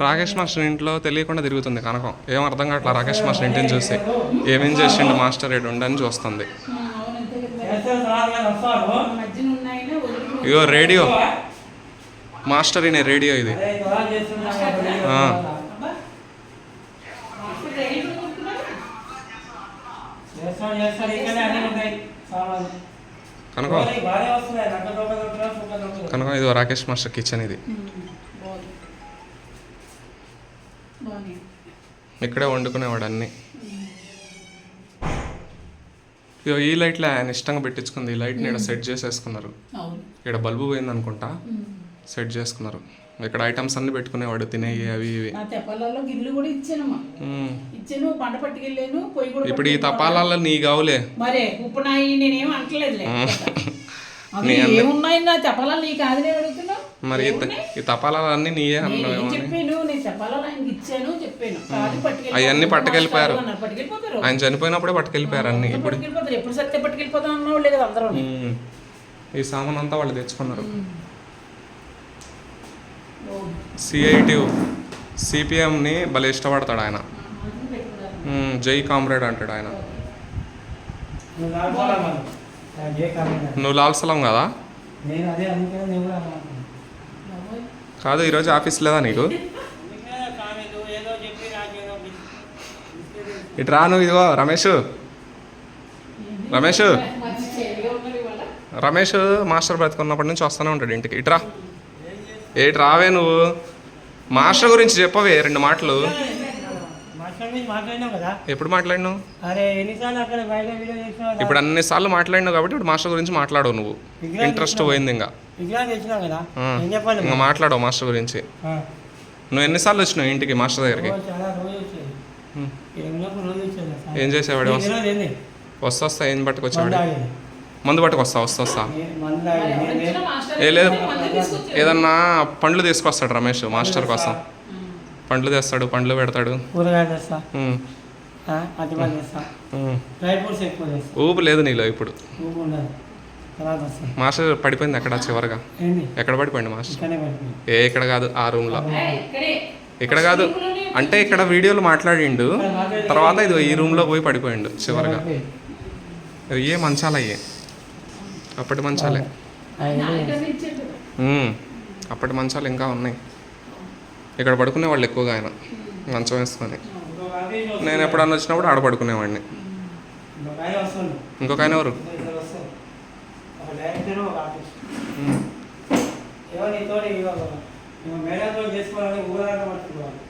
Rakesh master ఇంట్లో తెలియకుండా తిరుగుతుంది కనకం. ఏం అర్థం కావట్లా రాకేష్ మాస్టర్ ఇంటిని చూసి. ఏమేం చేసిండు మాస్టర్ ఏడు ఉండని చూస్తుంది. ఇగో రేడియో. మాస్టర్ ఇనే రేడియో ఇది. కనుక. కనుక ఇది రాకేష్ మాస్టర్ కిచెన్ ఇది. ఇక్కడే వండుకునేవాడు అన్ని ఈ లైట్లో ఆయన ఇష్టంగా పెట్టించుకుంది. ఈ లైట్ని ఇక్కడ సెట్ చేసేసుకున్నారు. ఇక్కడ బల్బు పోయింది అనుకుంటా. సెట్ చేసుకున్నారు. ఇక్కడ ఐటమ్స్ అన్ని పెట్టుకునేవాడు తినేవి అవి ఇవి. నా తెప్పలలో గిన్నెలు కూడా ఇచ్చానమ్మా. ఉమ్. ఇచ్చాను పంట పట్టుకెళ్ళాను పొయ్యి కూడా ఇప్పుడు ఈ. తపాలాల్లో నీ గావులే. మరే ఇప్పుడు నా ఈ నేనేం అంటలేదులే అవి నీ మరి ఈ తపాలాలన్నీ నీయే నేను అన్నావేమో అని. చెప్పాను నేను చెప్పాలని ఆయనకి ఇచ్చాను చెప్పాను. కాదు పట్టుకెళ్ళి అవన్నీ పట్టుకెళ్ళిపోయారు. ఆయన చనిపోయినప్పుడే పట్టుకెళ్ళిపోయారు అన్ని. ఇప్పుడు ఎప్పుడు సత్తే పట్టుకెళ్ళిపోతాం అందరూ. ఈ సామాన్ అంతా వాళ్ళు తెచ్చుకున్నారు. సిఐటి సిపిఎంని భలే ఇష్టపడతాడు ఆయన. జై కామ్రేడ్ అంటాడు ఆయన. నువ్వు రాకపోలా మనం నాకు ఏ కారణం నువ్వు లాల్ సలం కదా నేను అదే అందుకనే నేను కూడా అలా అనుకున్నాను. కాదు ఈరోజు ఆఫీస్ లేదా నీకు. ఇటు రాను ఇదిగో రమేష్. రమేష్. రమేష్ మాస్టర్ బ్రతుకున్నప్పటి నుంచి వస్తూనే ఉంటాడు ఇంటికి. ఇటురా ఏటి రావే నువ్వు? మాస్టర్ గురించి చెప్పవే రెండు మాటలు. ఎప్పుడు మాట్లాడినావు? ఇప్పుడు అన్ని సార్లు మాట్లాడినావు కాబట్టి ఇప్పుడు మాస్టర్ గురించి మాట్లాడవు నువ్వు. ఇంట్రెస్ట్ పోయింది ఇంకా. కదా? ఆ. ఏం చెప్పాలి ఇంకా మాట్లాడవు మాస్టర్ గురించి. నువ్వు ఎన్నిసార్లు వచ్చినావు ఇంటికి మాస్టర్ దగ్గరికి. ఏం చేసేవాడు? వస్తా వస్తా ఏం పట్టుకొచ్చాడు తాగేది. మందు పట్టుకొస్తా వస్తా వస్తా. నేను- ఏ లేదు. ఏదన్నా పండ్లు తీసుకొస్తాడు రమేష్ మాస్టర్ కోసం. పండ్లు తెస్తాడు పండ్లు పెడతాడు. ఊపు లేదు నీలో ఇప్పుడు. మాస్టర్ పడిపోయింది ఎక్కడ చివరగా. ఎక్కడ పడిపోయింది మాస్టర్? ఏ ఇక్కడ కాదు ఆ రూమ్లో ఇక్కడ. కాదు అంటే ఇక్కడ వీడియోలో మాట్లాడిండు తర్వాత ఇది ఈ రూమ్లో పోయి పడిపోయిండు చివరగా. ఏ మంచాలు అయ్యే అప్పటి మంచాలే. అప్పటి మంచాలు ఇంకా ఉన్నాయి. ఇక్కడ పడుకునే వాళ్ళు ఎక్కువగా ఆయన మంచం వేసుకొని. నేను ఎప్పుడన్నా వచ్చినప్పుడు ఆడ పడుకునేవాడిని. ఇంకొక ఆయన వస్తుంది ఇంకొక ఆయన ఎవరు? డైరెక్టర్ ఒక ఆర్టిస్ట్ ఏమో నీతోటి ఇవ్వాలి మేడం చేసుకోవాలని ఊరాట పట్టుకోవాలి